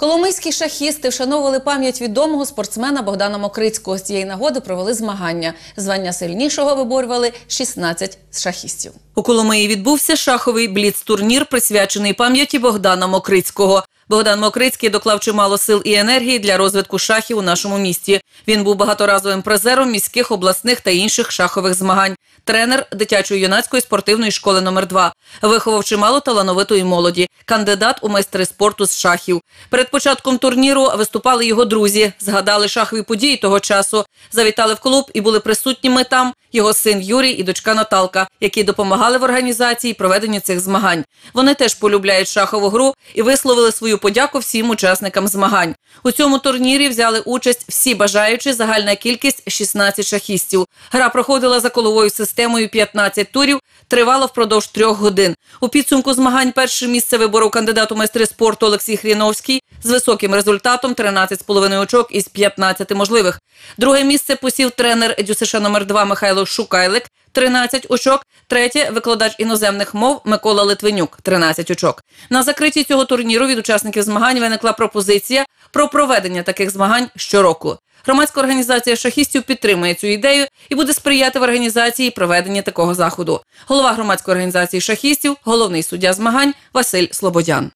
Коломийські шахісти вшановували пам'ять відомого спортсмена Богдана Мокрицького. З цієї нагоди провели змагання. Звання сильнішого виборювали 16 шахістів. У Коломиї відбувся шаховий бліц-турнір, присвячений пам'яті Богдана Мокрицького. Богдан Мокрицький доклав чимало сил і енергії для розвитку шахів у нашому місті. Він був багаторазовим призером міських, обласних та інших шахових змагань. Тренер дитячої юнацької спортивної школи номер 2 Виховав чимало талановитої молоді, кандидат у майстри спорту з шахів. Перед початком турніру виступали його друзі, згадали шахові події того часу, завітали в клуб і були присутніми там його син Юрій і дочка Наталка, які допомагали в організації і проведенні цих змагань. Вони теж полюбляють шахову гру і висловили свою подяку всім учасникам змагань. У цьому турнірі взяли участь всі бажаючі, загальна кількість 16 шахістів. Гра проходила за коловою системою 15 турів, тривала впродовж трьох годин. У підсумку змагань перше місце виборов кандидат у майстри спорту Олексій Хріновський з високим результатом 13,5 очок із 15 можливих. Друге місце посів тренер ДЮСШ номер 2 Михайло Шукайлик 13 очок. Третє викладач іноземних мов Микола Литвинюк 13 очок. На закритті цього турніру від учасників змагань виникла пропозиція про проведення таких змагань щороку. Громадська організація шахістів підтримує цю ідею і буде сприяти в організації і проведенні такого заходу. Голова громадської організації шахістів, головний суддя змагань Василь Слободян.